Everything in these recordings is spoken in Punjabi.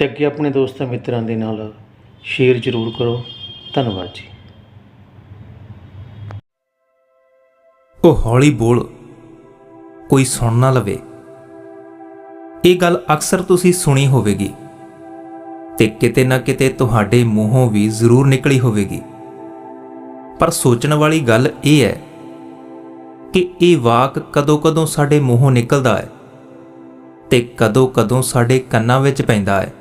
ਤੇ ਅੱਗੇ ਆਪਣੇ ਦੋਸਤਾਂ ਮਿੱਤਰਾਂ ਦੇ ਨਾਲ ਸ਼ੇਅਰ ਜ਼ਰੂਰ ਕਰੋ। ਧੰਨਵਾਦ ਜੀ। ਉਹ ਹੌਲੀ ਬੋਲ, ਕੋਈ ਸੁਣ ਨਾ ਲਵੇ। ਇਹ ਗੱਲ ਅਕਸਰ ਤੁਸੀਂ ਸੁਣੀ ਹੋਵੇਗੀ ਤੇ ਕਿਤੇ ਨਾ ਕਿਤੇ ਤੁਹਾਡੇ ਮੂੰਹੋਂ ਵੀ ਜ਼ਰੂਰ ਨਿਕਲੀ ਹੋਵੇਗੀ। ਪਰ ਸੋਚਣ ਵਾਲੀ ਗੱਲ ਇਹ ਹੈ ਕਿ ਇਹ ਵਾਕ ਕਦੋਂ-ਕਦੋਂ ਸਾਡੇ ਮੂੰਹੋਂ ਨਿਕਲਦਾ ਹੈ ਤੇ ਕਦੋਂ-ਕਦੋਂ ਸਾਡੇ ਕੰਨਾਂ ਵਿੱਚ ਪੈਂਦਾ ਹੈ।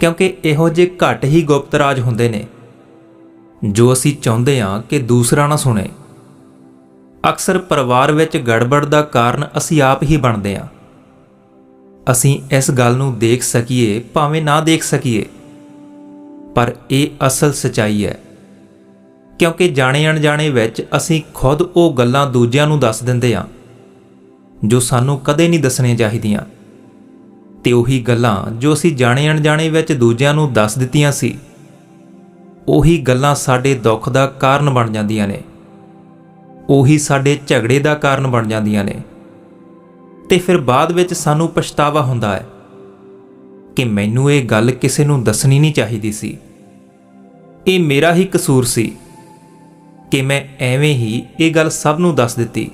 ਕਿਉਂਕਿ ਇਹੋ ਜਿਹੇ ਘੱਟ ਹੀ ਗੁਪਤ ਰਾਜ ਹੁੰਦੇ ਨੇ, ਜੋ ਅਸੀਂ ਚਾਹੁੰਦੇ ਹਾਂ ਕਿ ਦੂਸਰਾ ਨਾ ਸੁਣੇ। ਅਕਸਰ ਪਰਿਵਾਰ ਵਿੱਚ ਗੜਬੜ ਦਾ ਕਾਰਨ ਅਸੀਂ ਆਪ ਹੀ ਬਣਦੇ ਹਾਂ। ਅਸੀਂ ਇਸ ਗੱਲ ਨੂੰ ਦੇਖ ਸਕੀਏ, ਭਾਵੇਂ ਨਾ ਦੇਖ ਸਕੀਏ। ਪਰ ਇਹ ਅਸਲ ਸਚਾਈ ਹੈ। ਕਿਉਂਕਿ ਜਾਣੇ ਅਣਜਾਣੇ ਵਿੱਚ ਅਸੀਂ ਖੁਦ ਉਹ ਗੱਲਾਂ ਦੂਜਿਆਂ ਨੂੰ ਦੱਸ ਦਿੰਦੇ ਹਾਂ, ਜੋ ਸਾਨੂੰ ਕਦੇ ਨਹੀਂ ਦੱਸਣੀਆਂ ਚਾਹੀਦੀਆਂ। ਤੇ ਉਹੀ ਗੱਲਾਂ ਜੋ ਅਸੀਂ ਜਾਣੇ ਅਣਜਾਣੇ ਵਿੱਚ ਦੂਜਿਆਂ ਨੂੰ ਦੱਸ ਦਿੱਤੀਆਂ ਸੀ, ਉਹੀ ਗੱਲਾਂ ਸਾਡੇ ਦੁੱਖ ਦਾ ਕਾਰਨ ਬਣ ਜਾਂਦੀਆਂ ਨੇ। ਉਹੀ ਸਾਡੇ ਝਗੜੇ ਦਾ ਕਾਰਨ ਬਣ ਜਾਂਦੀਆਂ ਨੇ। ਤੇ ਫਿਰ ਬਾਅਦ ਵਿੱਚ ਸਾਨੂੰ ਪਛਤਾਵਾ ਹੁੰਦਾ ਹੈ ਕਿ ਮੈਨੂੰ ਇਹ ਗੱਲ ਕਿਸੇ ਨੂੰ ਦੱਸਣੀ ਨਹੀਂ ਚਾਹੀਦੀ ਸੀ। ਇਹ ਮੇਰਾ ਹੀ ਕਸੂਰ ਸੀ ਕਿ ਮੈਂ ਐਵੇਂ ਹੀ ਇਹ ਗੱਲ ਸਭ ਨੂੰ ਦੱਸ ਦਿੱਤੀ।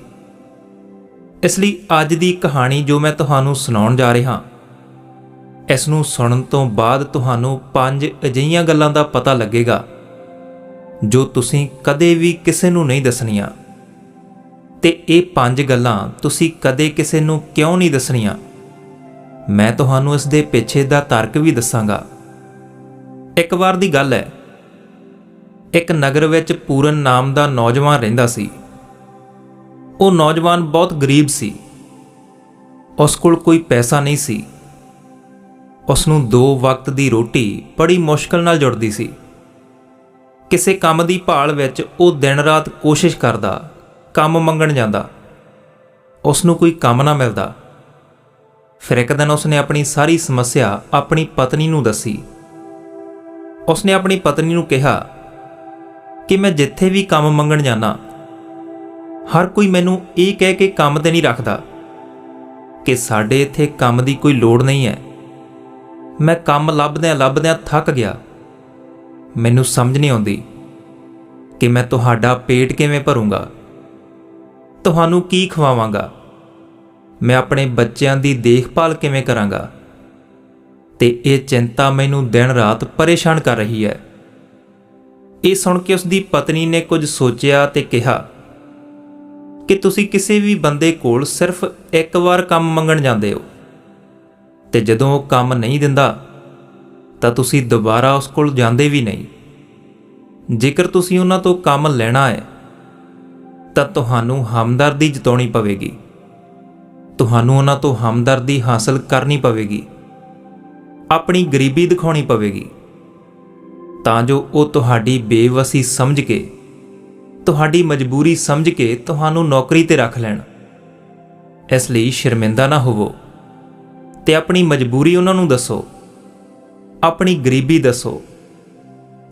ਇਸ ਲਈ ਅੱਜ ਦੀ ਕਹਾਣੀ ਜੋ ਮੈਂ ਤੁਹਾਨੂੰ ਸੁਣਾਉਣ ਜਾ ਰਿਹਾ ਇਸ ਨੂੰ ਸੁਣਨ ਤੋਂ ਬਾਅਦ ਤੁਹਾਨੂੰ ਪੰਜ ਅਜਿਹੀਆਂ ਗੱਲਾਂ ਦਾ ਪਤਾ ਲੱਗੇਗਾ, ਜੋ ਤੁਸੀਂ ਕਦੇ ਵੀ ਕਿਸੇ ਨੂੰ ਨਹੀਂ ਦੱਸਣੀਆਂ। ਤੇ ਇਹ ਪੰਜ ਗੱਲਾਂ ਤੁਸੀਂ ਕਦੇ ਕਿਸੇ ਨੂੰ ਕਿਉਂ ਨਹੀਂ ਦੱਸਣੀਆਂ? ਮੈਂ ਤੁਹਾਨੂੰ ਇਸ ਦੇ ਪਿੱਛੇ ਦਾ ਤਰਕ ਵੀ ਦੱਸਾਂਗਾ। ਇੱਕ ਵਾਰ ਦੀ ਗੱਲ ਹੈ, ਇੱਕ ਨਗਰ ਵਿੱਚ ਪੂਰਨ ਨਾਮ ਦਾ ਨੌਜਵਾਨ ਰਹਿੰਦਾ ਸੀ। ਉਹ ਨੌਜਵਾਨ ਬਹੁਤ ਗਰੀਬ ਸੀ। ਉਸ ਕੋਲ ਕੋਈ ਪੈਸਾ ਨਹੀਂ ਸੀ। ਉਸ ਨੂੰ ਦੋ ਵਕਤ ਦੀ ਰੋਟੀ ਬੜੀ ਮੁਸ਼ਕਲ ਨਾਲ ਜੁੜਦੀ ਸੀ। ਕਿਸੇ ਕੰਮ ਦੀ ਭਾਲ ਵਿੱਚ ਉਹ ਦਿਨ ਰਾਤ ਕੋਸ਼ਿਸ਼ ਕਰਦਾ, ਕੰਮ ਮੰਗਣ ਜਾਂਦਾ। ਉਸ ਨੂੰ ਕੋਈ ਕੰਮ ਨਾ ਮਿਲਦਾ। ਫਿਰ ਇੱਕ ਦਿਨ ਉਸਨੇ ਆਪਣੀ ਸਾਰੀ ਸਮੱਸਿਆ ਆਪਣੀ ਪਤਨੀ ਨੂੰ ਦੱਸੀ। ਉਸਨੇ ਆਪਣੀ ਪਤਨੀ ਨੂੰ ਕਿਹਾ, ਕਿ ਮੈਂ ਜਿੱਥੇ ਵੀ ਕੰਮ ਮੰਗਣ ਜਾਣਾ ਹਰ ਕੋਈ ਮੈਨੂੰ ਇਹ ਕਹਿ ਕੇ ਕੰਮ ਤੇ ਨਹੀਂ ਰੱਖਦਾ ਕਿ ਸਾਡੇ ਇੱਥੇ ਕੰਮ ਦੀ ਕੋਈ ਲੋੜ ਨਹੀਂ ਹੈ। ਮੈਂ ਕੰਮ ਲੱਭਦਿਆਂ ਲੱਭਦਿਆਂ ਥੱਕ ਗਿਆ। ਮੈਨੂੰ ਸਮਝ ਨਹੀਂ ਆਉਂਦੀ ਕਿ ਮੈਂ ਤੁਹਾਡਾ ਪੇਟ ਕਿਵੇਂ ਭਰੂੰਗਾ। ਤੁਹਾਨੂੰ ਕੀ ਖਵਾਵਾਂਗਾ? ਮੈਂ ਆਪਣੇ ਬੱਚਿਆਂ ਦੀ ਦੇਖਭਾਲ ਕਿਵੇਂ ਕਰਾਂਗਾ? ਤੇ ਇਹ ਚਿੰਤਾ ਮੈਨੂੰ ਦਿਨ ਰਾਤ ਪਰੇਸ਼ਾਨ ਕਰ ਰਹੀ ਹੈ। ਇਹ ਸੁਣ ਕੇ ਉਸ ਦੀ ਪਤਨੀ ਨੇ ਕੁਝ ਸੋਚਿਆ ਤੇ ਕਿਹਾ, ਕਿ ਤੁਸੀਂ ਕਿਸੇ ਵੀ ਬੰਦੇ ਕੋਲ ਸਿਰਫ ਇੱਕ ਵਾਰ ਕੰਮ ਮੰਗਣ ਜਾਂਦੇ ਹੋ। ਤੇ ਜਦੋਂ ਉਹ ਕੰਮ ਨਹੀਂ ਦਿੰਦਾ, ਤਾਂ ਤੁਸੀਂ ਦੁਬਾਰਾ ਉਸ ਕੋਲ ਜਾਂਦੇ ਵੀ ਨਹੀਂ। ਜੇਕਰ ਤੁਸੀਂ ਉਹਨਾਂ ਤੋਂ ਕੰਮ ਲੈਣਾ ਹੈ, ਤਾਂ ਤੁਹਾਨੂੰ ਹਮਦਰਦੀ ਜਤਾਉਣੀ ਪਵੇਗੀ। ਤੁਹਾਨੂੰ ਉਹਨਾਂ ਤੋਂ ਹਮਦਰਦੀ ਹਾਸਲ ਕਰਨੀ ਪਵੇਗੀ। ਆਪਣੀ ਗਰੀਬੀ ਦਿਖਾਉਣੀ ਪਵੇਗੀ। ਤਾਂ ਜੋ ਉਹ ਤੁਹਾਡੀ ਬੇਵਸੀ ਸਮਝ ਕੇ, ਤੁਹਾਡੀ ਮਜਬੂਰੀ ਸਮਝ ਕੇ ਤੁਹਾਨੂੰ ਨੌਕਰੀ ਤੇ ਰੱਖ ਲੈਣ। ਇਸ ਲਈ ਸ਼ਰਮਿੰਦਾ ਨਾ ਹੋਵੋ। ਤੇ ਆਪਣੀ ਮਜਬੂਰੀ ਉਹਨਾਂ ਨੂੰ ਦੱਸੋ। ਆਪਣੀ ਗਰੀਬੀ ਦੱਸੋ।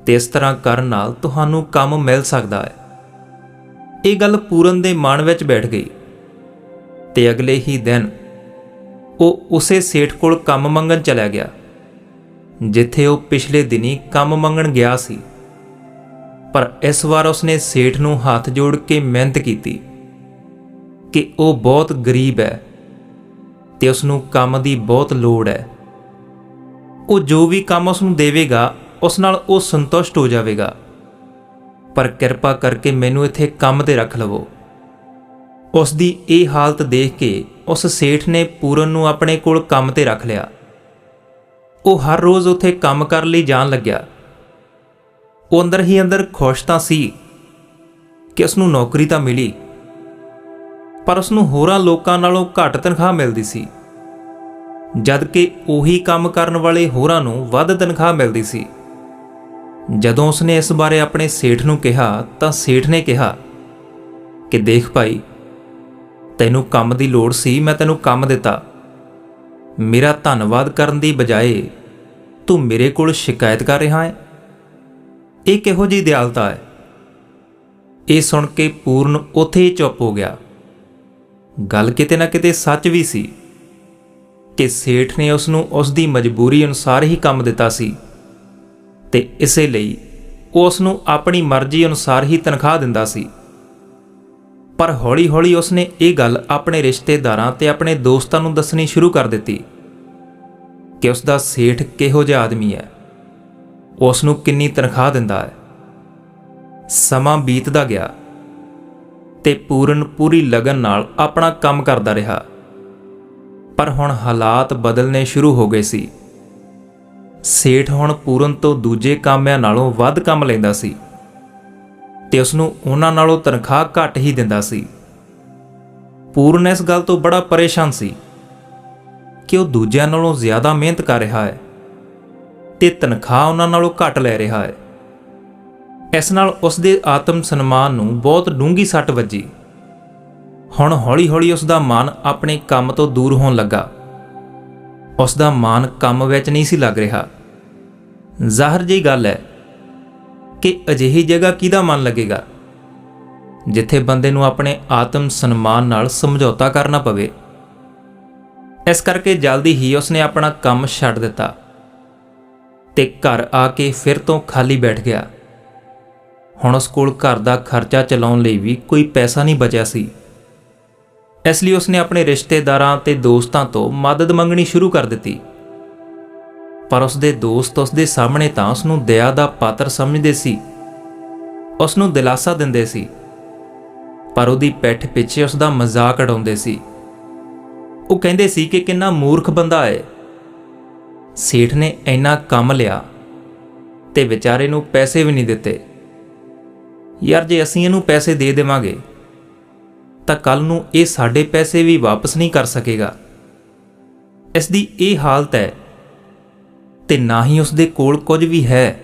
ਤੇ ਇਸ ਤਰ੍ਹਾਂ ਕਰਨ ਨਾਲ ਤੁਹਾਨੂੰ ਕੰਮ ਮਿਲ ਸਕਦਾ ਹੈ। ਇਹ ਗੱਲ ਪੂਰਨ ਦੇ ਮਨ ਵਿੱਚ ਬੈਠ ਗਈ। ਤੇ ਅਗਲੇ ਹੀ ਦਿਨ ਉਹ ਉਸੇ ਸੇਠ ਕੋਲ ਕੰਮ ਮੰਗਣ ਚਲਾ ਗਿਆ, ਜਿੱਥੇ ਉਹ ਪਿਛਲੇ ਦਿਨੀ ਕੰਮ ਮੰਗਣ ਗਿਆ ਸੀ। ਪਰ ਇਸ ਵਾਰ ਉਸਨੇ ਸੇਠ ਨੂੰ ਹੱਥ ਜੋੜ ਕੇ ਮਿਹਨਤ ਕੀਤੀ ਕਿ ਉਹ ਬਹੁਤ ਗਰੀਬ ਹੈ। ਤੇ ਉਸ ਨੂੰ ਕੰਮ ਦੀ ਬਹੁਤ ਲੋੜ ਹੈ। ਉਹ ਜੋ ਵੀ ਕੰਮ ਉਸ ਨੂੰ ਦੇਵੇਗਾ, ਉਸ ਨਾਲ ਉਹ ਸੰਤੁਸ਼ਟ ਹੋ ਜਾਵੇਗਾ। ਪਰ ਕਿਰਪਾ ਕਰਕੇ ਮੈਨੂੰ ਇੱਥੇ ਕੰਮ ਤੇ ਰੱਖ ਲਵੋ। ਉਸ ਦੀ ਇਹ ਹਾਲਤ ਦੇਖ ਕੇ ਉਸ ਸੇਠ ਨੇ ਪੂਰਨ ਨੂੰ ਆਪਣੇ ਕੋਲ ਕੰਮ ਤੇ ਰੱਖ ਲਿਆ। ਉਹ ਹਰ ਰੋਜ਼ ਉੱਥੇ ਕੰਮ ਕਰਨ ਲਈ ਜਾਣ ਲੱਗਿਆ। ਉਹ ਅੰਦਰ ਹੀ ਅੰਦਰ ਖੁਸ਼ ਤਾਂ ਸੀ ਕਿ ਉਸ ਨੂੰ ਨੌਕਰੀ ਤਾਂ ਮਿਲੀ। ਪਰ ਉਸ ਨੂੰ ਹੋਰਾਂ ਲੋਕਾਂ ਨਾਲੋਂ ਘੱਟ ਤਨਖਾਹ ਮਿਲਦੀ ਸੀ। ਜਦਕਿ ਉਹੀ ਕੰਮ ਕਰਨ ਵਾਲੇ ਹੋਰਾਂ ਨੂੰ ਵੱਧ ਤਨਖਾਹ ਮਿਲਦੀ ਸੀ। ਜਦੋਂ ਉਸਨੇ ਇਸ ਬਾਰੇ ਆਪਣੇ ਸੇਠ ਨੂੰ ਕਿਹਾ, ਤਾਂ ਸੇਠ ਨੇ ਕਿਹਾ ਕਿ ਦੇਖ ਭਾਈ, ਤੈਨੂੰ ਕੰਮ ਦੀ ਲੋੜ ਸੀ, ਮੈਂ ਤੈਨੂੰ ਕੰਮ ਦਿੱਤਾ। ਮੇਰਾ ਧੰਨਵਾਦ ਕਰਨ ਦੀ ਬਜਾਏ ਤੂੰ ਮੇਰੇ ਕੋਲ ਸ਼ਿਕਾਇਤ ਕਰ ਰਿਹਾ ਹੈ। ਇਹ ਕਿਹੋ ਜਿਹੀ ਦਿਆਲਤਾ ਹੈ? ਇਹ ਸੁਣ ਕੇ ਪੂਰਨ ਉੱਥੇ ਹੀ ਚੁੱਪ ਹੋ ਗਿਆ। ਗੱਲ ਕਿਤੇ ਨਾ ਕਿਤੇ ਸੱਚ ਵੀ ਸੀ ਕਿ ਸੇਠ ਨੇ ਉਸ ਨੂੰ ਉਸ ਦੀ ਮਜਬੂਰੀ ਅਨੁਸਾਰ ਹੀ ਕੰਮ ਦਿੱਤਾ ਸੀ ਤੇ ਇਸੇ ਲਈ ਉਹ ਉਸ ਨੂੰ ਆਪਣੀ ਮਰਜ਼ੀ ਅਨੁਸਾਰ ਹੀ ਤਨਖਾਹ ਦਿੰਦਾ ਸੀ। ਪਰ ਹੌਲੀ-ਹੌਲੀ ਉਸ ਨੇ ਇਹ ਗੱਲ ਆਪਣੇ ਰਿਸ਼ਤੇਦਾਰਾਂ ਤੇ ਆਪਣੇ ਦੋਸਤਾਂ ਨੂੰ ਦੱਸਣੀ ਸ਼ੁਰੂ ਕਰ ਦਿੱਤੀ ਕਿ ਉਸ ਦਾ ਸੇਠ ਕਿਹੋ ਜਿਹਾ ਆਦਮੀ ਹੈ। ਉਸ ਨੂੰ ਕਿੰਨੀ ਤਨਖਾਹ ਦਿੰਦਾ ਹੈ। ਸਮਾਂ ਬੀਤਦਾ ਗਿਆ ਤੇ ਪੂਰਨ ਪੂਰੀ ਲਗਨ ਨਾਲ ਆਪਣਾ ਕੰਮ ਕਰਦਾ ਰਿਹਾ। ਪਰ ਹੁਣ ਹਾਲਾਤ ਬਦਲਨੇ ਸ਼ੁਰੂ ਹੋ ਗਏ ਸੀ। ਸੇਠ ਹੁਣ ਪੂਰਨ ਤੋਂ ਦੂਜੇ ਕਾਮਿਆਂ ਨਾਲੋਂ ਵੱਧ ਕੰਮ ਲੈਂਦਾ ਸੀ ਤੇ ਉਸ ਨੂੰ ਉਹਨਾਂ ਨਾਲੋਂ ਤਨਖਾਹ ਘੱਟ ਹੀ ਦਿੰਦਾ ਸੀ। ਪੂਰਨ ਇਸ ਗੱਲ ਤੋਂ ਬੜਾ ਪਰੇਸ਼ਾਨ ਸੀ ਕਿ ਉਹ ਦੂਜਿਆਂ ਨਾਲੋਂ ਜ਼ਿਆਦਾ ਮਿਹਨਤ ਕਰ ਰਿਹਾ ਹੈ ਤੇ ਤਨਖਾਹ ਉਹਨਾਂ ਨਾਲੋਂ ਘੱਟ ਲੈ ਰਿਹਾ ਹੈ। ਇਸ ਨਾਲ ਉਸ ਦੇ ਆਤਮ ਸਨਮਾਨ ਨੂੰ ਬਹੁਤ ਡੂੰਗੀ ਸੱਟ ਵੱਜੀ। ਹੁਣ ਹੌਲੀ-ਹੌਲੀ ਉਸ ਦਾ ਮਨ ਆਪਣੇ ਕੰਮ ਤੋਂ ਦੂਰ ਹੋਣ ਲੱਗਾ। ਉਸ ਦਾ ਮਨ ਕੰਮ ਵਿੱਚ ਨਹੀਂ ਸੀ ਲੱਗ ਰਿਹਾ। ਜ਼ਾਹਰ ਜਿਹੀ ਗੱਲ ਹੈ ਕਿ ਅਜਿਹੀ ਜਗ੍ਹਾ ਕਿਹਦਾ ਮਨ ਲੱਗੇਗਾ, ਜਿੱਥੇ ਬੰਦੇ ਨੂੰ ਆਪਣੇ ਆਤਮ ਸਨਮਾਨ ਨਾਲ ਸਮਝੌਤਾ ਕਰਨਾ ਪਵੇ। ਇਸ ਕਰਕੇ ਜਲਦੀ ਹੀ ਉਸਨੇ ਆਪਣਾ ਕੰਮ ਛੱਡ ਦਿੱਤਾ ਤੇ ਘਰ ਆ ਕੇ ਫਿਰ ਤੋਂ ਖਾਲੀ ਬੈਠ ਗਿਆ। ਹੁਣ ਉਸ ਕੋਲ ਘਰ ਦਾ ਖਰਚਾ ਚਲਾਉਣ ਲਈ ਵੀ ਕੋਈ ਪੈਸਾ ਨਹੀਂ ਬਚਿਆ ਸੀ। ਇਸ ਲਈ ਉਸਨੇ ਆਪਣੇ ਰਿਸ਼ਤੇਦਾਰਾਂ ਤੇ ਦੋਸਤਾਂ ਤੋਂ ਮਦਦ ਮੰਗਣੀ ਸ਼ੁਰੂ ਕਰ ਦਿੱਤੀ। ਪਰ ਉਸਦੇ ਦੋਸਤ ਉਸਦੇ ਸਾਹਮਣੇ ਤਾਂ ਉਸ ਨੂੰ ਦਇਆ ਦਾ ਪਾਤਰ ਸਮਝਦੇ ਸੀ। ਉਸ ਨੂੰ ਦਿਲਾਸਾ ਦਿੰਦੇ ਸੀ। ਪਰ ਉਹਦੀ ਪਿੱਠ ਪਿੱਛੇ ਉਸ ਦਾ ਮਜ਼ਾਕ ਉਡਾਉਂਦੇ ਸੀ। ਉਹ ਕਹਿੰਦੇ ਸੀ ਕਿ ਕਿੰਨਾ ਮੂਰਖ ਬੰਦਾ ਹੈ। ਸੇਠ ਨੇ ਇੰਨਾ ਕੰਮ ਲਿਆ ਤੇ ਵਿਚਾਰੇ ਨੂੰ ਪੈਸੇ ਵੀ ਨਹੀਂ ਦਿੱਤੇ। ਯਾਰ ਜੇ ਅਸੀਂ ਇਹਨੂੰ ਪੈਸੇ ਦੇ ਦੇਵਾਂਗੇ, ਤਾਂ ਕੱਲ ਨੂੰ ਇਹ ਸਾਡੇ ਪੈਸੇ ਵੀ ਵਾਪਸ ਨਹੀਂ ਕਰ ਸਕੇਗਾ। ਇਸ ਦੀ ਇਹ ਹਾਲਤ ਹੈ ਤੇ ਨਾ ਹੀ ਉਸ ਦੇ ਕੋਲ ਕੁਝ ਵੀ ਹੈ।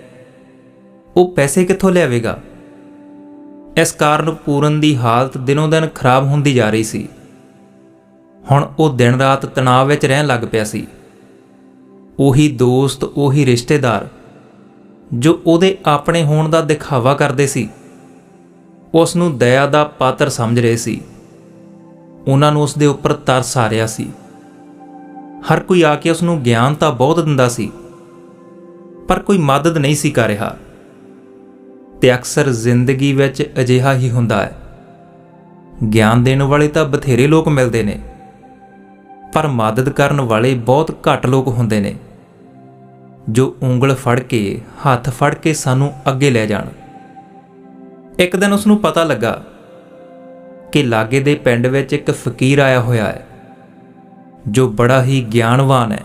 ਉਹ ਪੈਸੇ ਕਿੱਥੋਂ ਲਿਆਵੇਗਾ? ਇਸ ਕਾਰਨ ਪੂਰਨ ਦੀ ਹਾਲਤ ਦਿਨੋਂ ਦਿਨ ਖਰਾਬ ਹੁੰਦੀ ਜਾ ਰਹੀ ਸੀ। ਹੁਣ ਉਹ ਦਿਨ ਰਾਤ ਤਣਾਅ ਵਿੱਚ ਰਹਿਣ ਲੱਗ ਪਿਆ ਸੀ। ਉਹੀ ਦੋਸਤ, ਉਹੀ ਰਿਸ਼ਤੇਦਾਰ ਜੋ ਉਹਦੇ ਆਪਣੇ ਹੋਣ ਦਾ ਦਿਖਾਵਾ ਕਰਦੇ ਸੀ। ਉਸ ਨੂੰ ਦਇਆ ਦਾ ਪਾਤਰ ਸਮਝ ਰਹੇ ਸੀ। ਉਹਨਾਂ ਨੂੰ ਉਸ ਦੇ ਉੱਪਰ ਤਰਸ ਆ ਰਿਹਾ ਸੀ। ਹਰ ਕੋਈ ਆ ਕੇ ਉਸ ਨੂੰ ਗਿਆਨ ਤਾਂ ਬਹੁਤ ਦਿੰਦਾ ਸੀ, ਪਰ ਕੋਈ ਮਦਦ ਨਹੀਂ ਸੀ ਕਰ ਰਿਹਾ। ਤੇ ਅਕਸਰ ਜ਼ਿੰਦਗੀ ਵਿੱਚ ਅਜਿਹਾ ਹੀ ਹੁੰਦਾ ਹੈ। ਗਿਆਨ ਦੇਣ ਵਾਲੇ ਤਾਂ ਬਥੇਰੇ ਲੋਕ ਮਿਲਦੇ ਨੇ, ਪਰ ਮਦਦ ਕਰਨ ਵਾਲੇ ਬਹੁਤ ਘੱਟ ਲੋਕ ਹੁੰਦੇ ਨੇ, ਜੋ ਉਂਗਲ ਫੜ ਕੇ, ਹੱਥ ਫੜ ਕੇ ਸਾਨੂੰ ਅੱਗੇ ਲੈ ਜਾਣ। ਇੱਕ ਦਿਨ ਉਸ ਨੂੰ ਪਤਾ ਲੱਗਾ ਕਿ ਲਾਗੇ ਦੇ ਪਿੰਡ ਵਿੱਚ ਇੱਕ ਫਕੀਰ ਆਇਆ ਹੋਇਆ ਹੈ, ਜੋ ਬੜਾ ਹੀ ਗਿਆਨਵਾਨ ਹੈ।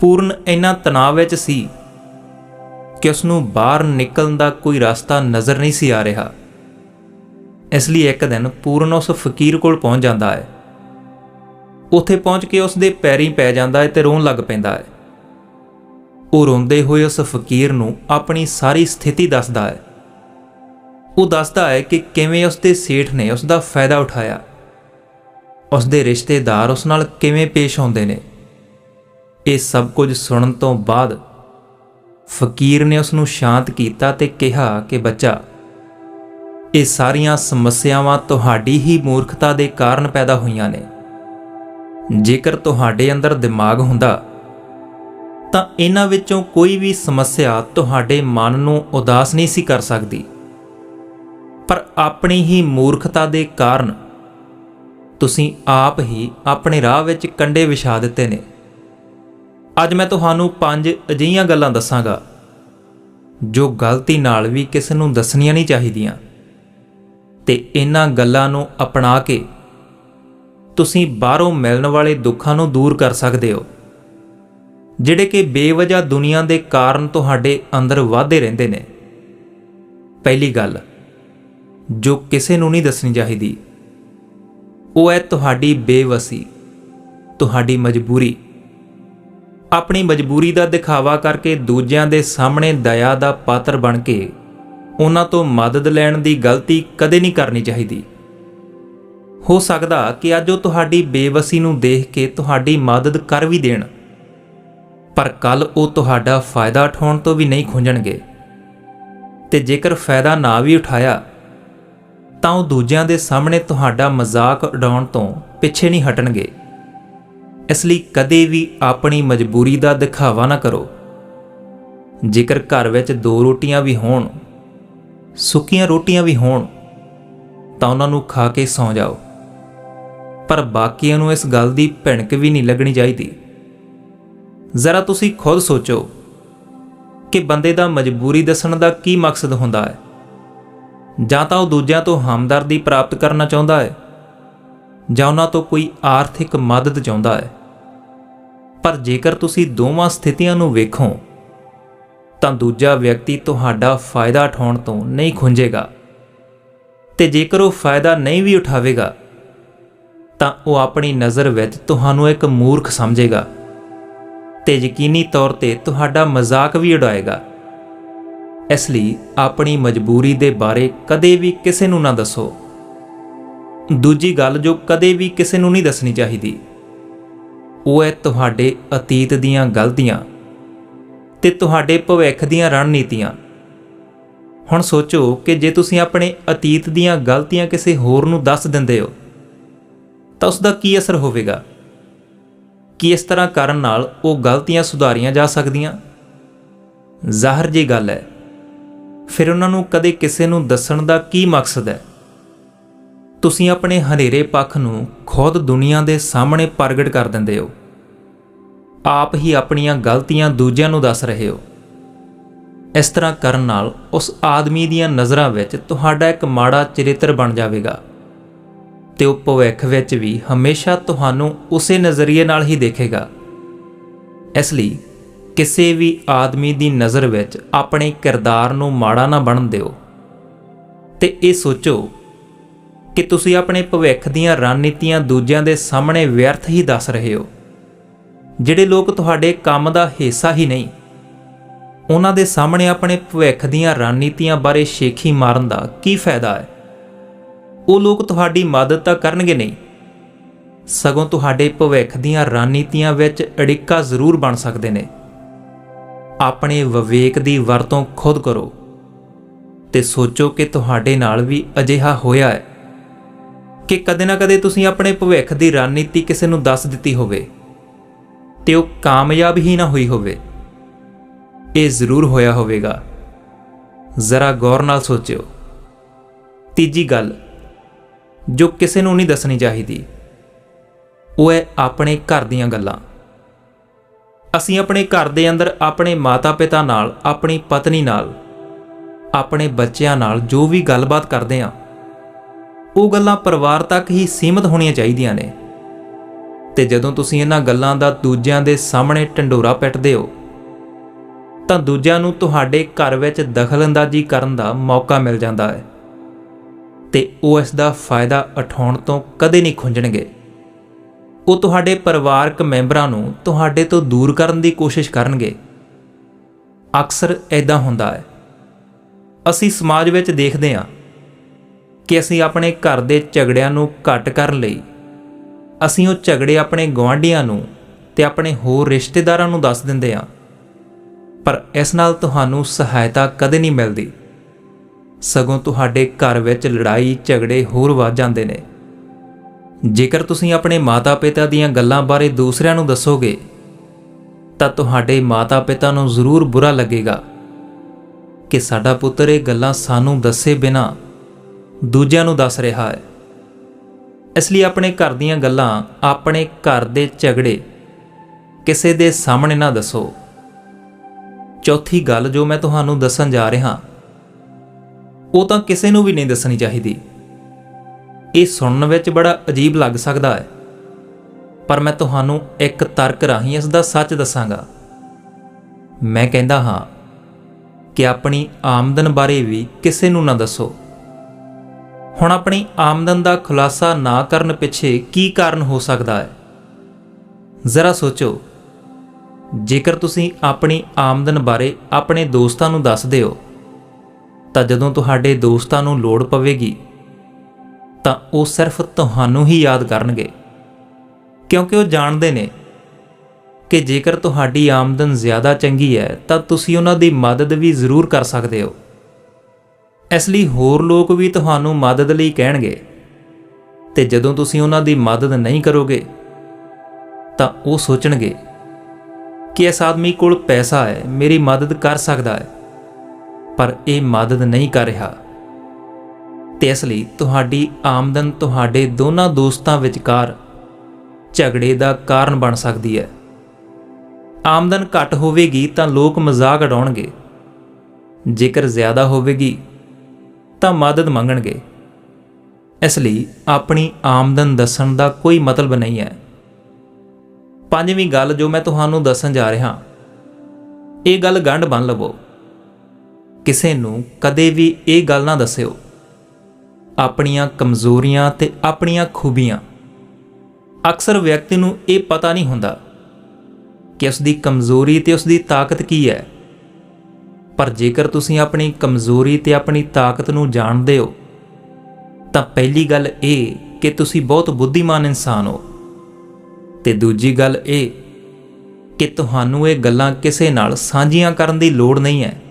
ਪੂਰਨ ਇੰਨਾ ਤਣਾਅ ਵਿੱਚ ਸੀ ਕਿ ਉਸ ਨੂੰ ਬਾਹਰ ਨਿਕਲਣ ਦਾ ਕੋਈ ਰਸਤਾ ਨਜ਼ਰ ਨਹੀਂ ਸੀ ਆ ਰਿਹਾ। ਇਸ ਲਈ ਇੱਕ ਦਿਨ ਪੂਰਨ ਉਸ ਫਕੀਰ ਕੋਲ ਪਹੁੰਚ ਜਾਂਦਾ ਹੈ। ਉੱਥੇ ਪਹੁੰਚ ਕੇ ਉਸ ਦੇ ਪੈਰੀਂ ਪੈ ਜਾਂਦਾ ਹੈ ਤੇ ਰੋਣ ਲੱਗ ਪੈਂਦਾ ਹੈ। ਉਹ ਰੋਂਦੇ ਹੋਏ ਉਸ ਫਕੀਰ ਨੂੰ ਆਪਣੀ ਸਾਰੀ ਸਥਿਤੀ ਦੱਸਦਾ ਹੈ। ਉਹ ਦੱਸਦਾ ਹੈ ਕਿ ਕਿਵੇਂ ਉਸ ਦੇ ਸੇਠ ਨੇ ਉਸ ਦਾ ਫਾਇਦਾ ਉਠਾਇਆ। ਉਸ ਦੇ ਰਿਸ਼ਤੇਦਾਰ ਉਸ ਨਾਲ ਕਿਵੇਂ ਪੇਸ਼ ਆਉਂਦੇ ਨੇ। ਇਹ ਸਭ ਕੁਝ ਸੁਣਨ ਤੋਂ ਬਾਅਦ ਫਕੀਰ ਨੇ ਉਸ ਨੂੰ ਸ਼ਾਂਤ ਕੀਤਾ ਤੇ ਕਿਹਾ ਕਿ, ਬੱਚਾ, ਇਹ ਸਾਰੀਆਂ ਸਮੱਸਿਆਵਾਂ ਤੁਹਾਡੀ ਹੀ ਮੂਰਖਤਾ ਦੇ ਕਾਰਨ ਪੈਦਾ ਹੋਈਆਂ ਨੇ। ਜੇਕਰ ਤੁਹਾਡੇ ਅੰਦਰ ਦਿਮਾਗ ਹੁੰਦਾ, ਤਾਂ ਇਹਨਾਂ ਵਿੱਚੋਂ ਕੋਈ ਵੀ ਸਮੱਸਿਆ ਤੁਹਾਡੇ ਮਨ ਨੂੰ ਉਦਾਸ ਨਹੀਂ ਸੀ ਕਰ ਸਕਦੀ। ਪਰ ਆਪਣੀ ਹੀ ਮੂਰਖਤਾ ਦੇ ਕਾਰਨ ਤੁਸੀਂ ਆਪ ਹੀ ਆਪਣੇ ਰਾਹ ਵਿੱਚ ਕੰਡੇ ਵਿਛਾ ਦਿੱਤੇ ਨੇ। ਅੱਜ ਮੈਂ ਤੁਹਾਨੂੰ ਪੰਜ ਅਜਿਹੀਆਂ ਗੱਲਾਂ ਦੱਸਾਂਗਾ, ਜੋ ਗਲਤੀ ਨਾਲ ਵੀ ਕਿਸੇ ਨੂੰ ਦੱਸਣੀਆਂ ਨਹੀਂ ਚਾਹੀਦੀਆਂ। ਤੇ ਇਹਨਾਂ ਗੱਲਾਂ ਨੂੰ ਅਪਣਾ ਕੇ ਤੁਸੀਂ ਬਾਹਰੋਂ ਮਿਲਣ ਵਾਲੇ ਦੁੱਖਾਂ ਨੂੰ ਦੂਰ ਕਰ ਸਕਦੇ ਹੋ, ਜਿਹੜੇ ਕਿ ਬੇਵਜ੍ਹਾ ਦੁਨੀਆ ਦੇ ਕਾਰਨ ਤੁਹਾਡੇ ਅੰਦਰ ਵਾਧੇ ਰਹਿੰਦੇ ਨੇ। ਪਹਿਲੀ ਗੱਲ ਜੋ ਕਿਸੇ ਨੂੰ ਨਹੀਂ ਦੱਸਣੀ ਚਾਹੀਦੀ। ਉਹ ਹੈ ਤੁਹਾਡੀ ਬੇਵਸੀ, ਤੁਹਾਡੀ ਮਜਬੂਰੀ। ਆਪਣੀ ਮਜਬੂਰੀ ਦਾ ਦਿਖਾਵਾ ਕਰਕੇ ਦੂਜਿਆਂ ਦੇ ਸਾਹਮਣੇ ਦਇਆ ਦਾ ਪਾਤਰ ਬਣ ਕੇ ਉਹਨਾਂ ਤੋਂ ਮਦਦ ਲੈਣ ਦੀ ਗਲਤੀ ਕਦੇ ਨਹੀਂ ਕਰਨੀ ਚਾਹੀਦੀ। ਹੋ ਸਕਦਾ ਕਿ ਅੱਜ ਉਹ ਤੁਹਾਡੀ ਬੇਵਸੀ ਨੂੰ ਦੇਖ ਕੇ ਤੁਹਾਡੀ ਮਦਦ ਕਰ ਵੀ ਦੇਣ, ਪਰ ਕੱਲ ਉਹ ਤੁਹਾਡਾ ਫਾਇਦਾ ਉਠਾਉਣ ਤੋਂ ਵੀ ਨਹੀਂ ਖੁੰਝਣਗੇ। ਤੇ ਜੇਕਰ ਫਾਇਦਾ ਨਾ ਵੀ ਉਠਾਇਆ ਤਾਂ ਉਹ ਦੂਜਿਆਂ ਦੇ ਸਾਹਮਣੇ ਤੁਹਾਡਾ ਮਜ਼ਾਕ ਉਡਾਉਣ ਤੋਂ ਪਿੱਛੇ ਨਹੀਂ ਹਟਣਗੇ। ਇਸ ਲਈ ਕਦੇ ਵੀ ਆਪਣੀ ਮਜਬੂਰੀ ਦਾ ਦਿਖਾਵਾ ਨਾ ਕਰੋ। ਜੇਕਰ ਘਰ ਵਿੱਚ ਦੋ ਰੋਟੀਆਂ ਵੀ ਹੋਣ, ਸੁੱਕੀਆਂ ਰੋਟੀਆਂ ਵੀ ਹੋਣ, ਤਾਂ ਉਹਨਾਂ ਨੂੰ ਖਾ ਕੇ ਸੌਂ ਜਾਓ। ਪਰ ਬਾਕੀਆਂ ਨੂੰ ਇਸ ਗੱਲ ਦੀ ਭਿਣਕ ਵੀ ਨਹੀਂ ਲੱਗਣੀ ਚਾਹੀਦੀ। ਜ਼ਰਾ ਤੁਸੀਂ ਖੁਦ ਸੋਚੋ ਕਿ ਬੰਦੇ ਦਾ ਮਜਬੂਰੀ ਦੱਸਣ ਦਾ ਕੀ ਮਕਸਦ ਹੁੰਦਾ ਹੈ। ਜਾਂ ਤਾਂ ਉਹ ਦੂਜਿਆਂ ਤੋਂ ਹਮਦਰਦੀ ਪ੍ਰਾਪਤ ਕਰਨਾ ਚਾਹੁੰਦਾ ਹੈ, ਜਾਂ ਉਹਨਾਂ ਤੋਂ ਕੋਈ ਆਰਥਿਕ ਮਦਦ ਚਾਹੁੰਦਾ ਹੈ। ਪਰ ਜੇਕਰ ਤੁਸੀਂ ਦੋਵਾਂ ਸਥਿਤੀਆਂ ਨੂੰ ਵੇਖੋ, ਤਾਂ ਦੂਜਾ ਵਿਅਕਤੀ ਤੁਹਾਡਾ ਫਾਇਦਾ ਉਠਾਉਣ ਤੋਂ ਨਹੀਂ ਖੁੰਝੇਗਾ। ਤੇ ਜੇਕਰ ਉਹ ਫਾਇਦਾ ਨਹੀਂ ਵੀ ਉਠਾਵੇਗਾ, ਤਾਂ ਉਹ ਆਪਣੀ ਨਜ਼ਰ ਵਿੱਚ ਤੁਹਾਨੂੰ ਇੱਕ ਮੂਰਖ ਸਮਝੇਗਾ ਤੇ ਯਕੀਨੀ ਤੌਰ ਤੇ ਤੁਹਾਡਾ ਮਜ਼ਾਕ ਵੀ ਉਡਾਏਗਾ। ਇਸ ਲਈ ਆਪਣੀ ਮਜਬੂਰੀ ਦੇ ਬਾਰੇ ਕਦੇ ਵੀ ਕਿਸੇ ਨੂੰ ਨਾ ਦੱਸੋ। ਦੂਜੀ ਗੱਲ ਜੋ ਕਦੇ ਵੀ ਕਿਸੇ ਨੂੰ ਨਹੀਂ ਦੱਸਣੀ ਚਾਹੀਦੀ। ਉਹ ਹੈ ਤੁਹਾਡੇ ਅਤੀਤ ਦੀਆਂ ਗਲਤੀਆਂ ਤੇ ਤੁਹਾਡੇ ਭਵਿੱਖ ਦੀਆਂ ਰਣਨੀਤੀਆਂ। ਹੁਣ ਸੋਚੋ ਕਿ ਜੇ ਤੁਸੀਂ ਆਪਣੇ ਅਤੀਤ ਦੀਆਂ ਗਲਤੀਆਂ ਕਿਸੇ ਹੋਰ ਨੂੰ ਦੱਸ ਦਿੰਦੇ ਹੋ, ਤਾਂ ਉਸ ਦਾ ਕੀ ਅਸਰ ਹੋਵੇਗਾ? ਕੀ ਇਸ ਤਰ੍ਹਾਂ ਕਰਨ ਨਾਲ ਉਹ ਗਲਤੀਆਂ ਸੁਧਾਰੀਆਂ ਜਾ ਸਕਦੀਆਂ? ਜ਼ਾਹਰ ਜੀ ਗੱਲ ਹੈ ਫਿਰ ਉਹਨਾਂ ਨੂੰ ਕਦੇ ਕਿਸੇ ਨੂੰ ਦੱਸਣ ਦਾ ਕੀ ਮਕਸਦ ਹੈ? ਤੁਸੀਂ ਆਪਣੇ ਹਨੇਰੇ ਪੱਖ ਨੂੰ ਖੁਦ ਦੁਨੀਆ ਦੇ ਸਾਹਮਣੇ ਪ੍ਰਗਟ ਕਰ ਦਿੰਦੇ ਹੋ। ਆਪ ਹੀ ਆਪਣੀਆਂ ਗਲਤੀਆਂ ਦੂਜਿਆਂ ਨੂੰ ਦੱਸ ਰਹੇ ਹੋ। ਇਸ ਤਰ੍ਹਾਂ ਕਰਨ ਨਾਲ ਉਸ ਆਦਮੀ ਦੀਆਂ ਨਜ਼ਰਾਂ ਵਿੱਚ ਤੁਹਾਡਾ ਇੱਕ ਮਾੜਾ ਚਰਿੱਤਰ ਬਣ ਜਾਵੇਗਾ। ਤੇ ਉਹ ਭਵਿੱਖ ਵਿੱਚ ਵੀ ਹਮੇਸ਼ਾ ਤੁਹਾਨੂੰ ਉਸੇ ਨਜ਼ਰੀਏ ਨਾਲ ਹੀ ਦੇਖੇਗਾ। ਇਸ ਲਈ ਕਿਸੇ ਵੀ ਆਦਮੀ ਦੀ ਨਜ਼ਰ ਵਿੱਚ ਆਪਣੇ ਕਿਰਦਾਰ ਨੂੰ ਮਾੜਾ ਨਾ ਬਣਨ ਦਿਓ। ਤੇ ਇਹ ਸੋਚੋ ਕਿ ਤੁਸੀਂ ਆਪਣੇ ਭਵਿੱਖ ਦੀਆਂ ਰਣਨੀਤੀਆਂ ਦੂਜਿਆਂ ਦੇ ਸਾਹਮਣੇ ਵਿਅਰਥ ਹੀ ਦੱਸ ਰਹੇ ਹੋ, ਜਿਹੜੇ ਲੋਕ ਤੁਹਾਡੇ ਕੰਮ ਦਾ ਹਿੱਸਾ ਹੀ ਨਹੀਂ। ਉਹਨਾਂ ਦੇ ਸਾਹਮਣੇ ਆਪਣੇ ਭਵਿੱਖ ਦੀਆਂ ਰਣਨੀਤੀਆਂ ਬਾਰੇ ਸ਼ੇਖੀ ਮਾਰਨ ਦਾ ਕੀ ਫਾਇਦਾ ਹੈ? ਉਹ ਲੋਕ ਤੁਹਾਡੀ ਮਦਦ ਤਾਂ ਕਰਨਗੇ ਨਹੀਂ। ਸਗੋਂ ਤੁਹਾਡੇ ਭਵਿੱਖ ਦੀਆਂ ਰਣਨੀਤੀਆਂ ਵਿੱਚ ਅੜਿੱਕਾ ਜ਼ਰੂਰ ਬਣ ਸਕਦੇ ਨੇ। ਆਪਣੇ ਵਿਵੇਕ ਦੀ ਵਰਤੋਂ ਖੁਦ ਕਰੋ ਤੇ ਸੋਚੋ ਕਿ ਤੁਹਾਡੇ ਨਾਲ ਵੀ ਅਜਿਹਾ ਹੋਇਆ ਹੈ ਕਿ ਕਦੇ ਨਾ ਕਦੇ ਤੁਸੀਂ ਆਪਣੇ ਭਵਿੱਖ ਦੀ ਰਣਨੀਤੀ ਕਿਸੇ ਨੂੰ ਦੱਸ ਦਿੱਤੀ ਹੋਵੇ ਤੇ ਉਹ ਕਾਮਯਾਬ ਹੀ ਨਾ ਹੋਈ ਹੋਵੇ। ਇਹ ਜ਼ਰੂਰ ਹੋਇਆ ਹੋਵੇਗਾ। ਜ਼ਰਾ ਗੌਰ ਨਾਲ ਸੋਚਿਓ। ਤੀਜੀ ਗੱਲ ਜੋ ਕਿਸੇ ਨੂੰ ਨਹੀਂ ਦੱਸਣੀ ਚਾਹੀਦੀ, ਉਹ ਹੈ ਆਪਣੇ ਘਰ ਦੀਆਂ ਗੱਲਾਂ। ਅਸੀਂ ਆਪਣੇ ਘਰ ਦੇ ਅੰਦਰ ਆਪਣੇ ਮਾਤਾ-ਪਿਤਾ ਨਾਲ, ਆਪਣੀ ਪਤਨੀ ਨਾਲ, ਆਪਣੇ ਬੱਚਿਆਂ ਨਾਲ ਜੋ ਵੀ ਗੱਲਬਾਤ ਕਰਦੇ ਹਾਂ, ਉਹ ਗੱਲਾਂ ਪਰਿਵਾਰ ਤੱਕ ਹੀ ਸੀਮਿਤ ਹੋਣੀਆਂ ਚਾਹੀਦੀਆਂ ਨੇ। ਤੇ ਜਦੋਂ ਤੁਸੀਂ ਇਹਨਾਂ ਗੱਲਾਂ ਦਾ ਦੂਜਿਆਂ ਦੇ ਸਾਹਮਣੇ ਢੰਡੋਰਾ ਪਿੱਟਦੇ ਹੋ, ਤਾਂ ਦੂਜਿਆਂ ਨੂੰ ਤੁਹਾਡੇ ਘਰ ਵਿੱਚ ਦਖਲਅੰਦਾਜ਼ੀ ਕਰਨ ਦਾ ਮੌਕਾ ਮਿਲ ਜਾਂਦਾ ਹੈ। ਤੇ ਉਹ ਇਸ ਦਾ ਫਾਇਦਾ ਉਠਾਉਣ ਤੋਂ ਕਦੇ ਨਹੀਂ ਖੁੰਝਣਗੇ। ਉਹ ਤੁਹਾਡੇ ਪਰਿਵਾਰਕ ਮੈਂਬਰਾਂ ਨੂੰ ਤੁਹਾਡੇ ਤੋਂ ਦੂਰ ਕਰਨ ਦੀ ਕੋਸ਼ਿਸ਼ ਕਰਨਗੇ। ਅਕਸਰ ਐਦਾਂ ਹੁੰਦਾ ਹੈ। ਅਸੀਂ ਸਮਾਜ ਵਿੱਚ ਦੇਖਦੇ ਹਾਂ ਕਿ ਅਸੀਂ ਆਪਣੇ ਘਰ ਦੇ ਝਗੜਿਆਂ ਨੂੰ ਘੱਟ ਕਰਨ ਲਈ ਅਸੀਂ ਉਹ ਝਗੜੇ ਆਪਣੇ ਗੁਆਂਢੀਆਂ ਨੂੰ ਤੇ ਆਪਣੇ ਹੋਰ ਰਿਸ਼ਤੇਦਾਰਾਂ ਨੂੰ ਦੱਸ ਦਿੰਦੇ ਹਾਂ। ਪਰ ਇਸ ਨਾਲ ਤੁਹਾਨੂੰ ਸਹਾਇਤਾ ਕਦੇ ਨਹੀਂ ਮਿਲਦੀ। ਸਗੋਂ ਤੁਹਾਡੇ ਘਰ ਵਿੱਚ ਲੜਾਈ, ਝਗੜੇ ਹੋਰ ਵੱਧ ਜਾਂਦੇ ਨੇ। ਜੇਕਰ ਤੁਸੀਂ ਆਪਣੇ ਮਾਤਾ-ਪਿਤਾ ਦੀਆਂ ਗੱਲਾਂ ਬਾਰੇ ਦੂਸਰਿਆਂ ਨੂੰ ਦੱਸੋਗੇ, ਤਾਂ ਤੁਹਾਡੇ ਮਾਤਾ-ਪਿਤਾ ਨੂੰ ਜ਼ਰੂਰ ਬੁਰਾ ਲੱਗੇਗਾ ਕਿ ਸਾਡਾ ਪੁੱਤਰ ਇਹ ਗੱਲਾਂ ਸਾਨੂੰ ਦੱਸੇ ਬਿਨਾ ਦੂਜਿਆਂ ਨੂੰ ਦੱਸ ਰਿਹਾ ਹੈ। ਇਸ ਲਈ ਆਪਣੇ ਘਰ ਦੀਆਂ ਗੱਲਾਂ ਆਪਣੇ ਘਰ ਦੇ ਝਗੜੇ ਕਿਸੇ ਦੇ ਸਾਹਮਣੇ ਨਾ ਦੱਸੋ। ਚੌਥੀ ਗੱਲ ਜੋ ਮੈਂ ਤੁਹਾਨੂੰ ਦੱਸਣ ਜਾ ਰਿਹਾ, ਉਹ ਤਾਂ ਕਿਸੇ ਨੂੰ ਵੀ ਨਹੀਂ ਦੱਸਣੀ ਚਾਹੀਦੀ। ਇਹ ਸੁਣਨ ਵਿੱਚ ਬੜਾ ਅਜੀਬ ਲੱਗ ਸਕਦਾ ਹੈ। ਪਰ ਮੈਂ ਤੁਹਾਨੂੰ ਇੱਕ ਤਰਕ ਰਾਹੀਂ ਇਸ ਦਾ ਸੱਚ ਦੱਸਾਂਗਾ। ਮੈਂ ਕਹਿੰਦਾ ਹਾਂ ਕਿ ਆਪਣੀ ਆਮਦਨ ਬਾਰੇ ਵੀ ਕਿਸੇ ਨੂੰ ਨਾ ਦੱਸੋ। ਹੁਣ ਆਪਣੀ ਆਮਦਨ ਦਾ ਖੁਲਾਸਾ ਨਾ ਕਰਨ ਪਿੱਛੇ ਕੀ ਕਾਰਨ ਹੋ ਸਕਦਾ ਹੈ? ਜ਼ਰਾ ਸੋਚੋ। ਜੇਕਰ ਤੁਸੀਂ ਆਪਣੀ ਆਮਦਨ ਬਾਰੇ ਆਪਣੇ ਦੋਸਤਾਂ ਨੂੰ ਦੱਸਦੇ ਹੋ, ਤਾਂ ਜਦੋਂ ਤੁਹਾਡੇ ਦੋਸਤਾਂ ਨੂੰ ਲੋੜ ਪਵੇਗੀ ਤਾਂ ਉਹ ਸਿਰਫ ਤੁਹਾਨੂੰ ਹੀ ਯਾਦ ਕਰਨਗੇ। ਕਿਉਂਕਿ ਉਹ ਜਾਣਦੇ ਨੇ ਕਿ ਜੇਕਰ ਤੁਹਾਡੀ ਆਮਦਨ ਜ਼ਿਆਦਾ ਚੰਗੀ ਹੈ, ਤਾਂ ਤੁਸੀਂ ਉਹਨਾਂ ਦੀ ਮਦਦ ਵੀ ਜ਼ਰੂਰ ਕਰ ਸਕਦੇ ਹੋ। ਇਸ ਲਈ ਹੋਰ ਲੋਕ ਵੀ ਤੁਹਾਨੂੰ ਮਦਦ ਲਈ ਕਹਿਣਗੇ। ਤੇ ਜਦੋਂ ਤੁਸੀਂ ਉਹਨਾਂ ਦੀ ਮਦਦ ਨਹੀਂ ਕਰੋਗੇ, ਤਾਂ ਉਹ ਸੋਚਣਗੇ ਕਿ ਇਸ ਆਦਮੀ ਕੋਲ ਪੈਸਾ ਹੈ, ਮੇਰੀ ਮਦਦ ਕਰ ਸਕਦਾ ਹੈ, ਪਰ ਇਹ ਮਦਦ ਨਹੀਂ ਕਰ ਰਿਹਾ। ਤੇ ਇਸ ਲਈ ਤੁਹਾਡੀ ਆਮਦਨ ਤੁਹਾਡੇ ਦੋਨਾਂ ਦੋਸਤਾਂ ਵਿਚਕਾਰ ਝਗੜੇ ਦਾ ਕਾਰਨ ਬਣ ਸਕਦੀ ਹੈ। ਆਮਦਨ ਘੱਟ ਹੋਵੇਗੀ ਤਾਂ ਲੋਕ ਮਜ਼ਾਕ ਉਡਾਉਣਗੇ। ਜੇਕਰ ਜ਼ਿਆਦਾ ਹੋਵੇਗੀ ਤਾਂ ਮਦਦ ਮੰਗਣਗੇ। ਇਸ ਲਈ ਆਪਣੀ ਆਮਦਨ ਦੱਸਣ ਦਾ ਕੋਈ ਮਤਲਬ ਨਹੀਂ ਹੈ। ਪੰਜਵੀਂ ਗੱਲ ਜੋ ਮੈਂ ਤੁਹਾਨੂੰ ਦੱਸਣ ਜਾ ਰਿਹਾ, ਇਹ ਗੱਲ ਗੰਢ ਬੰਨ ਲਵੋ। ਕਿਸੇ ਨੂੰ ਕਦੇ ਵੀ ਇਹ ਗੱਲ ਨਾ ਦੱਸਿਓ। ਆਪਣੀਆਂ ਕਮਜ਼ੋਰੀਆਂ ਤੇ ਆਪਣੀਆਂ ਖੂਬੀਆਂ। ਅਕਸਰ ਵਿਅਕਤੀ ਨੂੰ ਇਹ ਪਤਾ ਨਹੀਂ ਹੁੰਦਾ ਕਿ ਉਸ ਦੀ ਕਮਜ਼ੋਰੀ ਤੇ ਉਸ ਦੀ ਤਾਕਤ ਕੀ ਹੈ। ਪਰ ਜੇਕਰ ਤੁਸੀਂ ਆਪਣੀ ਕਮਜ਼ੋਰੀ ਤੇ ਆਪਣੀ ਤਾਕਤ ਨੂੰ ਜਾਣਦੇ ਹੋ, ਤਾਂ ਪਹਿਲੀ ਗੱਲ ਇਹ ਕਿ ਤੁਸੀਂ ਬਹੁਤ ਬੁੱਧੀਮਾਨ ਇਨਸਾਨ ਹੋ। ਤੇ ਦੂਜੀ ਗੱਲ ਇਹ ਕਿ ਤੁਹਾਨੂੰ ਇਹ ਗੱਲਾਂ ਕਿਸੇ ਨਾਲ ਸਾਂਝੀਆਂ ਕਰਨ ਦੀ ਲੋੜ ਨਹੀਂ ਹੈ।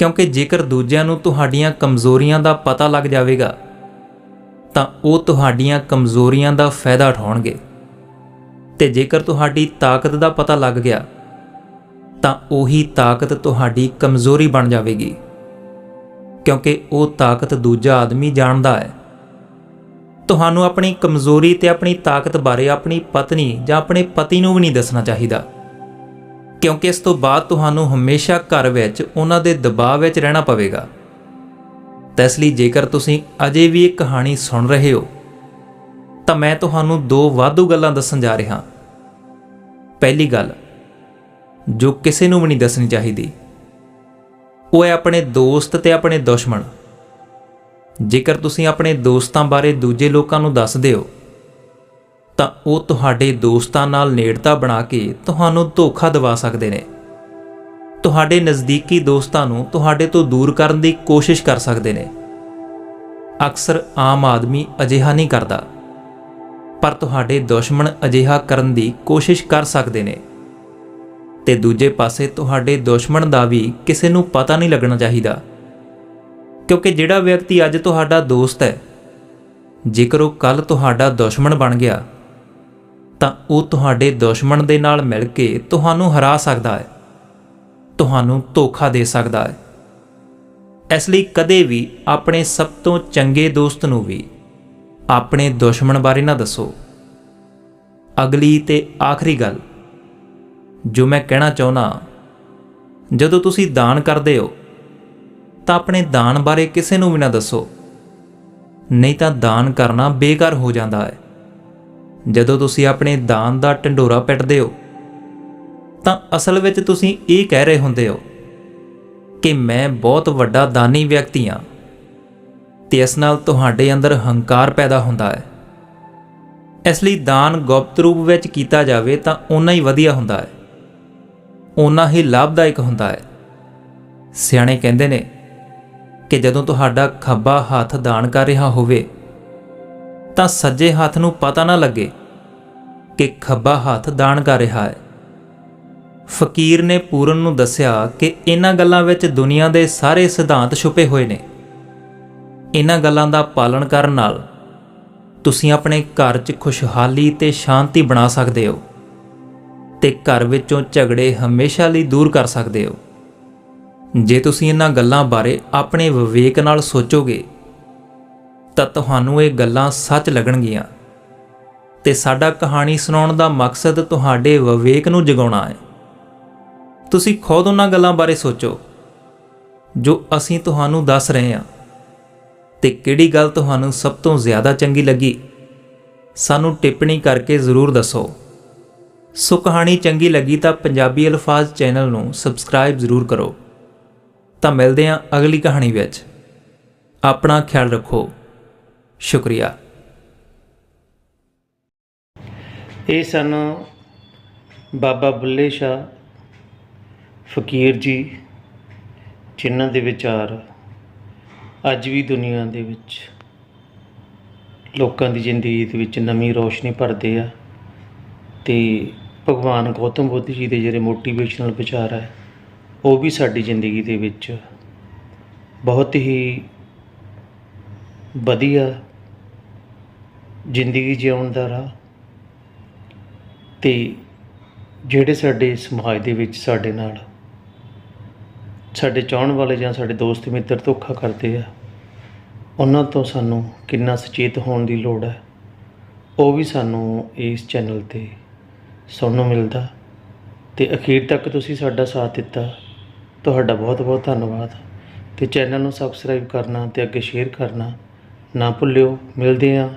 ਕਿਉਂਕਿ ਜੇਕਰ ਦੂਜਿਆਂ ਨੂੰ ਤੁਹਾਡੀਆਂ ਕਮਜ਼ੋਰੀਆਂ ਦਾ ਪਤਾ ਲੱਗ ਜਾਵੇਗਾ, ਤਾਂ ਉਹ ਤੁਹਾਡੀਆਂ ਕਮਜ਼ੋਰੀਆਂ ਦਾ ਫਾਇਦਾ ਉਠਾਉਣਗੇ। ਤੇ ਜੇਕਰ ਤੁਹਾਡੀ ਤਾਕਤ ਦਾ ਪਤਾ ਲੱਗ ਗਿਆ, ਤਾਂ ਉਹੀ ਤਾਕਤ ਤੁਹਾਡੀ ਕਮਜ਼ੋਰੀ ਬਣ ਜਾਵੇਗੀ। ਕਿਉਂਕਿ ਉਹ ਤਾਕਤ ਦੂਜਾ ਆਦਮੀ ਜਾਣਦਾ ਹੈ। ਤੁਹਾਨੂੰ ਆਪਣੀ ਕਮਜ਼ੋਰੀ ਤੇ ਆਪਣੀ ਤਾਕਤ ਬਾਰੇ ਆਪਣੀ ਪਤਨੀ ਜਾਂ ਆਪਣੇ ਪਤੀ ਨੂੰ ਵੀ ਨਹੀਂ ਦੱਸਣਾ ਚਾਹੀਦਾ। ਕਿਉਂਕਿ ਇਸ ਤੋਂ ਬਾਅਦ ਤੁਹਾਨੂੰ ਹਮੇਸ਼ਾ ਘਰ ਵਿੱਚ, ਉਹਨਾਂ ਦੇ ਦਬਾਅ ਵਿੱਚ ਰਹਿਣਾ ਪਵੇਗਾ। ਤਾਂ ਇਸ ਲਈ ਜੇਕਰ ਤੁਸੀਂ ਅਜੇ ਵੀ ਇਹ ਕਹਾਣੀ ਸੁਣ ਰਹੇ ਹੋ, ਤਾਂ ਮੈਂ ਤੁਹਾਨੂੰ ਦੋ ਵਾਧੂ ਗੱਲਾਂ ਦੱਸਣ ਜਾ ਰਿਹਾ। ਪਹਿਲੀ ਗੱਲ, ਜੋ ਕਿਸੇ ਨੂੰ ਵੀ ਨਹੀਂ ਦੱਸਣੀ ਚਾਹੀਦੀ, ਉਹ ਹੈ ਆਪਣੇ ਦੋਸਤ ਤੇ ਆਪਣੇ ਦੁਸ਼ਮਣ। ਜੇਕਰ ਤੁਸੀਂ ਆਪਣੇ ਦੋਸਤਾਂ ਬਾਰੇ ਦੂਜੇ ਲੋਕਾਂ ਨੂੰ ਦੱਸਦੇ ਹੋ ਤਾਂ ਉਹ ਤੁਹਾਡੇ ਦੋਸਤਾਂ ਨਾਲ ਨੇੜਤਾ ਬਣਾ ਕੇ ਤੁਹਾਨੂੰ ਧੋਖਾ ਦਿਵਾ ਸਕਦੇ ਨੇ। ਤੁਹਾਡੇ ਨਜ਼ਦੀਕੀ ਦੋਸਤਾਂ ਨੂੰ ਤੁਹਾਡੇ ਤੋਂ ਦੂਰ ਕਰਨ ਦੀ ਕੋਸ਼ਿਸ਼ ਕਰ ਸਕਦੇ ਨੇ। ਅਕਸਰ ਆਮ ਆਦਮੀ ਅਜਿਹਾ ਨਹੀਂ ਕਰਦਾ। ਪਰ ਤੁਹਾਡੇ ਦੁਸ਼ਮਣ ਅਜਿਹਾ ਕਰਨ ਦੀ ਕੋਸ਼ਿਸ਼ ਕਰ ਸਕਦੇ ਨੇ। ਤੇ ਦੂਜੇ ਪਾਸੇ ਤੁਹਾਡੇ ਦੁਸ਼ਮਣ ਦਾ ਵੀ ਕਿਸੇ ਨੂੰ ਪਤਾ ਨਹੀਂ ਲੱਗਣਾ ਚਾਹੀਦਾ। ਕਿਉਂਕਿ ਜਿਹੜਾ ਵਿਅਕਤੀ ਅੱਜ ਤੁਹਾਡਾ ਦੋਸਤ ਹੈ, ਜੇਕਰ ਉਹ ਕੱਲ ਤੁਹਾਡਾ ਦੁਸ਼ਮਣ ਬਣ ਗਿਆ ਤਾਂ ਉਹ ਤੁਹਾਡੇ ਦੁਸ਼ਮਣ ਦੇ ਨਾਲ ਮਿਲ ਕੇ ਤੁਹਾਨੂੰ ਹਰਾ ਸਕਦਾ ਹੈ। ਤੁਹਾਨੂੰ ਧੋਖਾ ਦੇ ਸਕਦਾ ਹੈ। ਇਸ ਲਈ ਕਦੇ ਵੀ ਆਪਣੇ ਸਭ ਤੋਂ ਚੰਗੇ ਦੋਸਤ ਨੂੰ ਵੀ ਆਪਣੇ ਦੁਸ਼ਮਣ ਬਾਰੇ ਨਾ ਦੱਸੋ। ਅਗਲੀ ਤੇ ਆਖਰੀ ਗੱਲ, ਜੋ ਮੈਂ ਕਹਿਣਾ ਚਾਹੁੰਦਾ, ਜਦੋਂ ਤੁਸੀਂ ਦਾਨ ਕਰਦੇ ਹੋ, ਤਾਂ ਆਪਣੇ ਦਾਨ ਬਾਰੇ ਕਿਸੇ ਨੂੰ ਵੀ ਨਾ ਦੱਸੋ। ਨਹੀਂ ਤਾਂ ਦਾਨ ਕਰਨਾ ਬੇਕਾਰ ਹੋ ਜਾਂਦਾ ਹੈ। ਜਦੋਂ ਤੁਸੀਂ ਆਪਣੇ ਦਾਨ ਦਾ ਢੰਡੋਰਾ ਪਿੱਟਦੇ ਹੋ, ਤਾਂ ਅਸਲ ਵਿੱਚ ਤੁਸੀਂ ਇਹ ਕਹਿ ਰਹੇ ਹੁੰਦੇ ਹੋ ਕਿ ਮੈਂ ਬਹੁਤ ਵੱਡਾ ਦਾਨੀ ਵਿਅਕਤੀ ਹਾਂ ਤੇ ਇਸ ਨਾਲ ਤੁਹਾਡੇ ਅੰਦਰ ਹੰਕਾਰ ਪੈਦਾ ਹੁੰਦਾ ਹੈ। ਇਸ ਲਈ ਦਾਨ ਗੁਪਤ ਰੂਪ ਵਿੱਚ ਕੀਤਾ ਜਾਵੇ ਤਾਂ ਓਨਾ ਹੀ ਵਧੀਆ ਹੁੰਦਾ ਹੈ। ਓਨਾ ਹੀ ਲਾਭਦਾਇਕ ਹੁੰਦਾ ਹੈ। ਸਿਆਣੇ ਕਹਿੰਦੇ ਨੇ ਕਿ ਜਦੋਂ ਤੁਹਾਡਾ ਖੱਬਾ ਹੱਥ ਦਾਨ ਕਰ ਰਿਹਾ ਹੋਵੇ ਤਾਂ ਸੱਜੇ ਹੱਥ ਨੂੰ ਪਤਾ ਨਾ ਲੱਗੇ ਕਿ ਖੱਬਾ ਹੱਥ ਦਾਨ ਕਰ ਰਿਹਾ ਹੈ। ਫਕੀਰ ਨੇ ਪੂਰਨ ਨੂੰ ਦੱਸਿਆ ਕਿ ਇਹਨਾਂ ਗੱਲਾਂ ਵਿੱਚ ਦੁਨੀਆ ਦੇ ਸਾਰੇ ਸਿਧਾਂਤ ਛੁਪੇ ਹੋਏ ਨੇ। ਇਹਨਾਂ ਗੱਲਾਂ ਦਾ ਪਾਲਣ ਕਰਨ ਨਾਲ ਤੁਸੀਂ ਆਪਣੇ ਘਰ 'ਚ ਖੁਸ਼ਹਾਲੀ ਤੇ ਸ਼ਾਂਤੀ ਬਣਾ ਸਕਦੇ ਹੋ ਤੇ ਘਰ ਵਿੱਚੋਂ ਝਗੜੇ ਹਮੇਸ਼ਾ ਲਈ ਦੂਰ ਕਰ ਸਕਦੇ ਹੋ। ਜੇ ਤੁਸੀਂ ਇਹਨਾਂ ਗੱਲਾਂ ਬਾਰੇ ਆਪਣੇ ਵਿਵੇਕ ਨਾਲ ਸੋਚੋਗੇ ਤਾਂ ਤੁਹਾਨੂੰ ਇਹ ਗੱਲਾਂ ਸੱਚ ਲੱਗਣਗੀਆਂ। ਤੇ ਸਾਡਾ ਕਹਾਣੀ ਸੁਣਾਉਣ ਦਾ ਮਕਸਦ ਤੁਹਾਡੇ ਵਿਵੇਕ ਨੂੰ ਜਗਾਉਣਾ ਹੈ। ਤੁਸੀਂ ਖੁਦ ਉਹਨਾਂ ਗੱਲਾਂ ਬਾਰੇ ਸੋਚੋ, ਜੋ ਅਸੀਂ ਤੁਹਾਨੂੰ ਦੱਸ ਰਹੇ ਹਾਂ। ਤੇ ਕਿਹੜੀ ਗੱਲ ਤੁਹਾਨੂੰ ਸਭ ਤੋਂ ਜ਼ਿਆਦਾ ਚੰਗੀ ਲੱਗੀ, ਸਾਨੂੰ ਟਿੱਪਣੀ ਕਰਕੇ ਜ਼ਰੂਰ ਦੱਸੋ। ਸੋ ਕਹਾਣੀ ਚੰਗੀ ਲੱਗੀ ਤਾਂ ਪੰਜਾਬੀ ਅਲਫਾਜ਼ ਚੈਨਲ ਨੂੰ ਸਬਸਕ੍ਰਾਈਬ ਜ਼ਰੂਰ ਕਰੋ। ਤਾਂ ਮਿਲਦੇ ਹਾਂ ਅਗਲੀ ਕਹਾਣੀ ਵਿੱਚ। ਆਪਣਾ ਖਿਆਲ ਰੱਖੋ। ਸ਼ੁਕਰੀਆ। ਇਹ ਸਨ ਬਾਬਾ ਬੁੱਲੇ ਸ਼ਾਹ ਫਕੀਰ ਜੀ, ਜਿਨ੍ਹਾਂ ਦੇ ਵਿਚਾਰ ਅੱਜ ਵੀ ਦੁਨੀਆ ਦੇ ਵਿੱਚ, ਲੋਕਾਂ ਦੀ ਜ਼ਿੰਦਗੀ ਦੇ ਵਿੱਚ ਨਵੀਂ ਰੋਸ਼ਨੀ ਭਰਦੇ ਆ ਤੇ ਭਗਵਾਨ ਗੌਤਮ ਬੁੱਧ ਜੀ ਦੇ ਜਿਹੜੇ ਮੋਟੀਵੇਸ਼ਨਲ ਵਿਚਾਰ ਹੈ ਉਹ ਵੀ ਸਾਡੀ ਜ਼ਿੰਦਗੀ ਦੇ ਵਿੱਚ ਬਹੁਤ ਹੀ ਵਧੀਆ ਜ਼ਿੰਦਗੀ ਜਿਉਣ ਦਾ ਰਾਹ। ਤੇ ਜਿਹੜੇ ਸਾਡੇ ਸਮਾਜ ਦੇ ਵਿੱਚ ਸਾਡੇ ਨਾਲ ਸਾਡੇ ਚਾਹਣ ਵਾਲੇ ਜਾਂ ਸਾਡੇ ਦੋਸਤ ਮਿੱਤਰ ਧੋਖਾ ਕਰਦੇ ਆ, ਉਹਨਾਂ ਤੋਂ ਸਾਨੂੰ ਕਿੰਨਾ ਸੁਚੇਤ ਹੋਣ ਦੀ ਲੋੜ ਹੈ, ਉਹ ਵੀ ਸਾਨੂੰ ਇਸ ਚੈਨਲ ਤੇ ਸੁਣਨ ਨੂੰ ਮਿਲਦਾ। ਤੇ ਅਖੀਰ ਤੱਕ ਤੁਸੀਂ ਸਾਡਾ ਸਾਥ ਦਿੱਤਾ। ਤੁਹਾਡਾ ਬਹੁਤ ਬਹੁਤ ਧੰਨਵਾਦ। ਤੇ ਚੈਨਲ ਨੂੰ ਸਬਸਕ੍ਰਾਈਬ ਕਰਨਾ ਤੇ ਅੱਗੇ ਸ਼ੇਅਰ ਕਰਨਾ ਨਾ ਭੁੱਲਿਓ। ਮਿਲਦੇ ਹਾਂ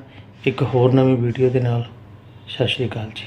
ਇੱਕ ਹੋਰ ਨਵੀਂ ਵੀਡੀਓ ਦੇ ਨਾਲ। ਸਤਿ ਸ਼੍ਰੀ ਅਕਾਲ ਜੀ।